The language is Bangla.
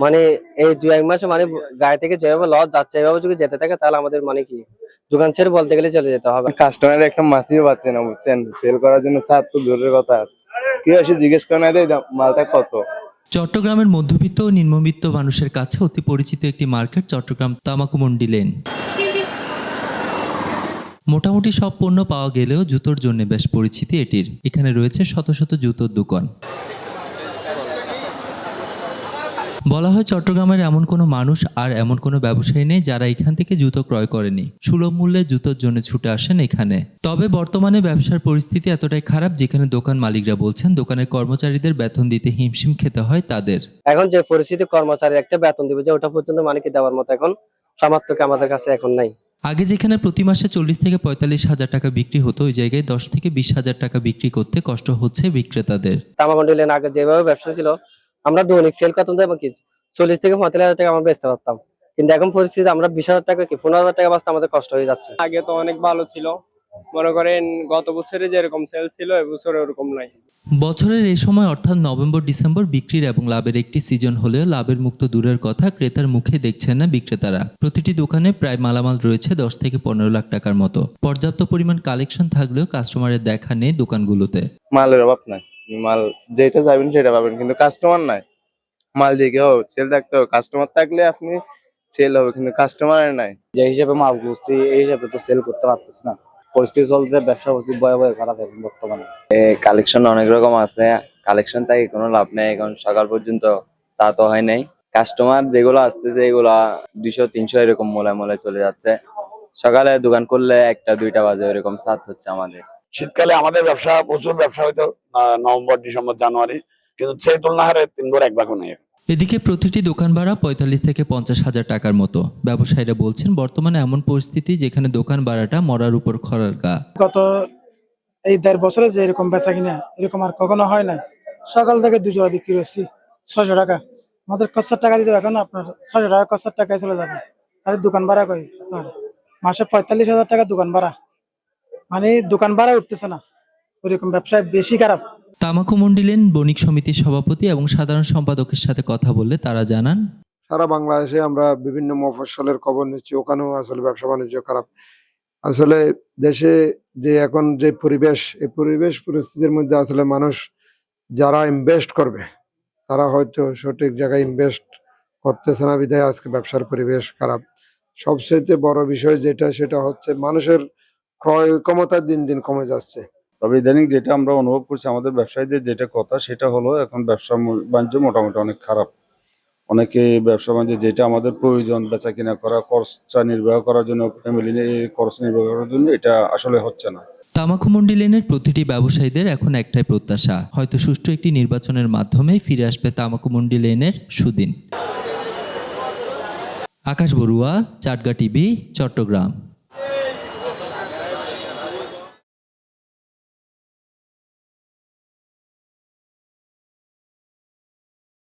মানে এই দুই এক মাসে মানে গায়ে থেকে যেভাবে লস যাচ্ছে এভাবে যদি যেতে থাকে তাহলে আমাদের মানে কি? দোকান ছেড়ে বলতে গেলে চলে যেতে হবে। কাস্টমার একটা মাসিও পাচ্ছে না বুঝছেন? সেল করার জন্য স্যার তো দূরের কথা। কেউ এসে জিজ্ঞেস করে না দেয় মালটা কত? চট্টগ্রামের মধ্যবিত্ত ও নিম্নবিত্ত মানুষের কাছে অতি পরিচিত একটি মার্কেট চট্টগ্রাম তামাকুমন্ডি লেন। মোটামুটি সব পণ্য পাওয়া গেলেও জুতোর জন্য বেশ পরিচিতি এটির। এখানে রয়েছে শত শত জুতোর দোকান। বলা হয় চট্টগ্রামের এমন কোনো মানুষ আর এমন কোনো ব্যবসায়ী নেই যারা এখান থেকে জুতো ক্রয় করেনি। সুলভ মূল্যে জুতোর জন্য ছুটে আসেন এখানে। তবে বর্তমানে ব্যবসার পরিস্থিতি এতটাই খারাপ যেখানে দোকান মালিকরা বলছেন দোকানের কর্মচারীদের বেতন দিতে হিমশিম খেতে হয় তাদের। এখন যে পরিস্থিতি কর্মচারী একটা বেতন দিবে যে ওটা পর্যন্ত মানে কি দেওয়ার মতো এখন সামর্থ্য আমাদের কাছে এখন নাই। আগে যেখানে প্রতি মাসে চল্লিশ থেকে পঁয়তাল্লিশ হাজার টাকা বিক্রি হতো ওই জায়গায় দশ থেকে বিশ হাজার টাকা বিক্রি করতে কষ্ট হচ্ছে বিক্রেতাদের। তামাকন্ডি লেন আগে যেভাবে ব্যবসা ছিল আমরা দৈনিক সেল করতাম এবং কি? চল্লিশ থেকে পঁয়তাল্লিশ হাজার টাকা আমরা বেচতে পারতাম। কিন্তু এখন পরিস্থিতি আমরা বিশ হাজার টাকা কি পনেরো হাজার টাকা বাঁচতে আমাদের কষ্ট হয়ে যাচ্ছে। আগে তো অনেক ভালো ছিল। মনে করেন গত বছরে যেরকম সেল ছিল এবছরে ওরকম নাই। বছরের এই সময় অর্থাৎ নভেম্বর ডিসেম্বর বিক্রির এবং লাভের একটি সিজন হলেও লাভের মুক্ত দূরের কথা ক্রেতার মুখে দেখছেন না বিক্রেতারা। প্রতিটি দোকানে প্রায় মালামাল রয়েছে দশ থেকে পনেরো লাখ টাকার মতো। পর্যাপ্ত পরিমাণ কালেকশন থাকলেও কাস্টমারের দেখা নেই দোকানগুলোতে। মালের অভাব নাই। মাল যেটা চাইবেন সেটা পাবেন কিন্তু কাস্টমার নাই। মাল দিকে হবে? সেল থাকতে হবে। কাস্টমার থাকলে আপনি সেল হবে কিন্তু কাস্টমার নাই। যে হিসাবে মাল বুঝছি এই হিসাবে তো সেল করতে পারতেছি না। পরিস্থিতি চলতে ব্যবসা পরিস্থিতি ভয়ে ভয়ে খারাপ এখন বর্তমানে। কালেকশন অনেক রকম আছে। কালেকশন থেকে কোনো লাভ নেই এখন সকাল পর্যন্ত চা তো হয় নাই। কাস্টমার যেগুলো আসতেছে এগুলা দুইশো তিনশো এরকম মোলায় মোলায় চলে যাচ্ছে। সকালে দোকান করলে একটা দুইটা বাজে এরকম সাত হচ্ছে আমাদের। শীতকালে আমাদের ব্যবসা প্রচুর ব্যবসা হইতো আহ, নভেম্বর ডিসেম্বর জানুয়ারি। কিন্তু সেই তুলনা হারে তিন গুণ এক ভাগও নেই। এদিকে প্রতিটি দোকান ভাড়া পঁয়তাল্লিশ থেকে পঞ্চাশ হাজার টাকার মতো। ব্যবসায়ীরা বলছেন বর্তমানে এমন পরিস্থিতি যেখানে দোকান ভাড়াটা মরার উপর খরার গা। গত এই দেড় বছরে যে এরকম বেচা কিনা এরকম আর কখনো হয় না সকাল থেকে দুজোড়া বিক্রি হচ্ছি ছয়শো টাকা। আমাদের খরচার টাকা দিতে হবে এখন আপনার ছয়শো টাকা খরচার টাকায় চলে যাবে। তাহলে দোকান ভাড়া কই আপনার? মাসে পঁয়তাল্লিশ হাজার টাকা দোকান ভাড়া। মানে দোকান ভাড়া উঠতেছে না। ওইরকম ব্যবসায় বেশি খারাপ। তামাকু মন্ডিলেন বণিক সমিতির সভাপতি এবং সাধারণ সম্পাদকের সাথে কথা বললে তারা জানান সারা বাংলাদেশে আমরা বিভিন্ন মফস্বলের খবর নিচ্ছি ওখানেও আসলে ব্যবসা বাণিজ্য খারাপ। আসলে দেশে যে এখন যে পরিবেশ এই পরিবেশ পরিস্থিতির মধ্যে আসলে মানুষ যারা ইনভেস্ট করবে তারা হয়তো সঠিক জায়গায় ইনভেস্ট করতেছে না বিধায় আজকে ব্যবসার পরিবেশ খারাপ। সবচেয়ে বড় বিষয় যেটা সেটা হচ্ছে মানুষের ক্রয় ক্ষমতা দিন দিন কমে যাচ্ছে। তবে ইদানিং যেটা আমরা অনুভব করছি আমাদের ব্যবসায়ীদের যেটা কথা সেটা হলো এখন ব্যবসা বাণিজ্য মোটামুটি অনেক খারাপ। অনেকে ব্যবসা বাণিজ্য যেটা আমাদের প্রয়োজন বেচা কিনা করা খরচা নির্বাহ করার জন্য ফ্যামিলি খরচ নির্বাহ করার জন্য এটা আসলে হচ্ছে না। তামাকু মন্ডি লেনের প্রতিটি ব্যবসায়ীদের এখন একটাই প্রত্যাশা হয়তো সুষ্ঠু একটি নির্বাচনের মাধ্যমে ফিরে আসবে তামাকু মন্ডি লেনের সুদিন। আকাশ বড়ুয়া চাটগা টিভি চট্টগ্রাম।